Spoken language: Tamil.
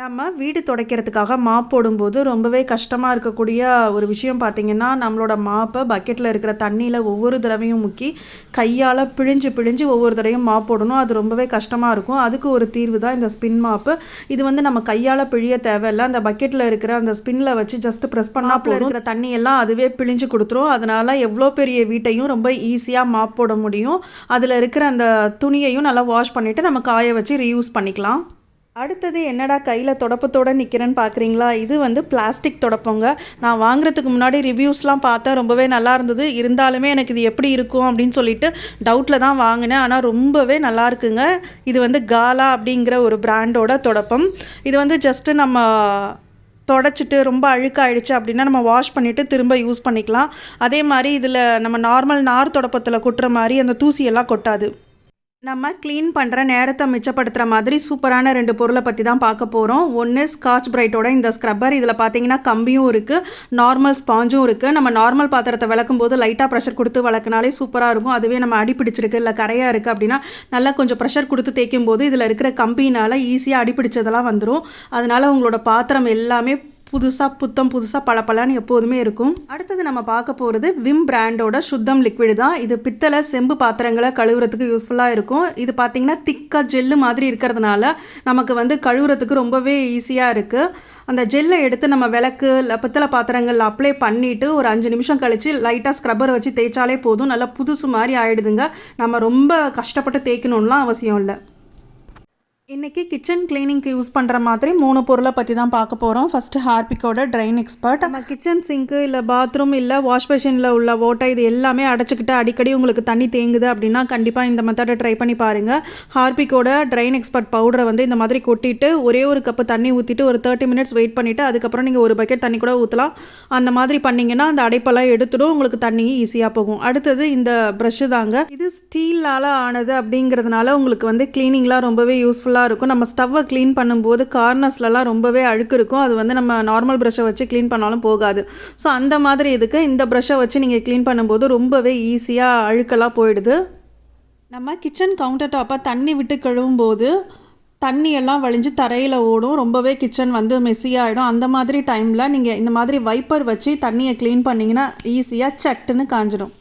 நம்ம வீடு துடைக்கிறதுக்காக மாப் போடும்போது ரொம்பவே கஷ்டமாக இருக்கக்கூடிய ஒரு விஷயம் பார்த்திங்கன்னா நம்மளோட மாப்பை பக்கெட்டில் இருக்கிற தண்ணியில் ஒவ்வொரு தடவையும் முக்கி கையால் பிழிஞ்சு பிழிஞ்சு ஒவ்வொரு தடவையும் மாப் போடணும். அது ரொம்பவே கஷ்டமாக இருக்கும். அதுக்கு ஒரு தீர்வு தான் இந்த ஸ்பின் மாப்பு. இது வந்து நம்ம கையால் பிழிய தேவையில்ல. அந்த பக்கெட்டில் இருக்கிற அந்த ஸ்பின்னில் வச்சு ஜஸ்ட் ப்ரெஸ் பண்ணால் போதும். இருக்கிற தண்ணி எல்லாம் அதுவே பிழிஞ்சு கொடுத்துரும். அதனால் எவ்வளோ பெரிய வீட்டையும் ரொம்ப ஈஸியாக மாப் போட முடியும். அதில் இருக்கிற அந்த துணியையும் நல்லா வாஷ் பண்ணிவிட்டு நம்ம காய வச்சு ரீயூஸ் பண்ணிக்கலாம். அடுத்தது என்னடா கையில் தொடப்பத்தோடு நிற்கிறேன்னு பார்க்குறீங்களா இது வந்து பிளாஸ்டிக் தொடப்பங்க. நான் வாங்குறதுக்கு முன்னாடி ரிவ்யூஸ்லாம் பார்த்தேன். ரொம்பவே நல்லா இருந்தது. இருந்தாலுமே எனக்கு இது எப்படி இருக்கும் அப்படின்னு சொல்லிட்டு டவுட்டில் தான் வாங்கினேன். ஆனால் ரொம்பவே நல்லா இருக்குங்க. இது வந்து காலா அப்படிங்கிற ஒரு பிராண்டோட தொடப்பம். இது வந்து ஜஸ்ட்டு நம்ம தொடச்சிட்டு ரொம்ப அழுக்காயிடுச்சு அப்படின்னா நம்ம வாஷ் பண்ணிவிட்டு திரும்ப யூஸ் பண்ணிக்கலாம். அதே மாதிரி இதில் நம்ம நார்மல் நார் தொடப்பத்தில் கொட்டுற மாதிரி அந்த தூசியெல்லாம் கொட்டாது. நம்ம க்ளீன் பண்ணுற நேரத்தை மிச்சப்படுத்துகிற மாதிரி சூப்பரான ரெண்டு பொருளை பற்றி தான் பார்க்க போகிறோம் ஒன்று ஸ்காட்ச் பிரைட்டோட இந்த ஸ்க்ரப்பர் இதில் பார்த்தீங்கன்னா கம்பியும் இருக்குது நார்மல் ஸ்பாஞ்சும் இருக்குது நம்ம நார்மல் பாத்திரத்தை விளக்கும் போது லைட்டாக ப்ரெஷர் கொடுத்து வளர்க்கினாலே சூப்பராக இருக்கும். அதுவே நம்ம அடி பிடிச்சிருக்கு இல்லை கரையாக இருக்குது அப்படின்னா நல்லா கொஞ்சம் ப்ரெஷர் கொடுத்து தேய்க்கும் போது இதில் இருக்கிற கம்பினால் ஈஸியாக அடி பிடிச்சதெல்லாம் வந்துடும் அதனால் உங்களோட பாத்திரம் எல்லாமே புதுசாக புத்தம் புதுசாக பளபளன்னு எப்போதுமே இருக்கும். அடுத்தது நம்ம பார்க்க போகிறது விம் பிராண்டோட சுத்தம் லிக்விடு தான். இது பித்தளை செம்பு பாத்திரங்களை கழுவுறதுக்கு யூஸ்ஃபுல்லாக இருக்கும். இது பார்த்திங்கன்னா திக்காக ஜெல்லு மாதிரி இருக்கிறதுனால நமக்கு வந்து கழுவுறதுக்கு ரொம்பவே ஈஸியாக இருக்குது அந்த ஜெல்லை எடுத்து நம்ம விளக்கு இல்லை பித்தளை பாத்திரங்களில் அப்ளை பண்ணிவிட்டு ஒரு அஞ்சு நிமிஷம் கழித்து லைட்டாக ஸ்க்ரப்பர் வச்சு தேய்ச்சாலே போதும். நல்லா புதுசு மாதிரி ஆகிடுதுங்க நம்ம ரொம்ப கஷ்டப்பட்டு தேய்க்கணும்லாம் அவசியம் இல்லை. இன்றைக்கி கிச்சன் கிளீனிங்க்கு யூஸ் பண்ணுற மாதிரி மூணு பொருளை பற்றி தான் பார்க்க போகிறோம் ஃபஸ்ட்டு ஹார்பிக்கோட ட்ரைன் எக்ஸ்பர்ட் நம்ம கிச்சன் சிங்க்கு இல்லை பாத்ரூம் இல்லை வாஷ் பேஷனில் உள்ள ஓட்டை இது எல்லாமே அடைச்சிக்கிட்டு அடிக்கடி உங்களுக்கு தண்ணி தேங்குது அப்படின்னா கண்டிப்பாக இந்த மெத்தடை ட்ரை பண்ணி பாருங்கள் ஹார்பிக்கோட ட்ரைன் எக்ஸ்பர்ட் பவுடரை வந்து இந்த மாதிரி கொட்டிட்டு ஒரே ஒரு கப்பு தண்ணி ஊற்றிட்டு ஒரு தேர்ட்டி மினிட்ஸ் வெயிட் பண்ணிவிட்டு அதுக்கப்புறம் நீங்கள் ஒரு பக்கெட் தண்ணி கூட ஊற்றலாம் அந்த மாதிரி பண்ணிங்கன்னா அந்த அடைப்பெல்லாம் எடுத்துடும் உங்களுக்கு தண்ணி ஈஸியாக போகும். அடுத்தது இந்த ப்ரஷ்ஷு தாங்க. இது ஸ்டீலால் ஆனது அப்படிங்கிறதுனால உங்களுக்கு வந்து க்ளீனிங்லாம் ரொம்பவே யூஸ்ஃபுல்லாக யூஸ்ஃபுல்லாக இருக்கும். நம்ம ஸ்டவ்வை க்ளீன் பண்ணும்போது கார்னர்ஸ்லலாம் ரொம்பவே அழுக்கு இருக்கும். அது வந்து நம்ம நார்மல் ப்ரஷ்ஷை வச்சு க்ளீன் பண்ணாலும் போகாது. ஸோ அந்த மாதிரி இதுக்கு இந்த ப்ரஷ்ஷை வச்சு நீங்கள் க்ளீன் பண்ணும்போது ரொம்பவே ஈஸியாக அழுக்கெல்லாம் போயிடுது. நம்ம கிச்சன் கவுண்டர் டாப்பாக தண்ணி விட்டு கழுவும் போது தண்ணி எல்லாம் வழிஞ்சு தரையில் ஓடும். ரொம்பவே கிச்சன் வந்து மெஸ்ஸியாகிடும் அந்த மாதிரி டைமில் நீங்கள் இந்த மாதிரி வைப்பர் வச்சு தண்ணியை க்ளீன் பண்ணிங்கன்னா ஈஸியாக சட்டுன்னு காஞ்சிடும்.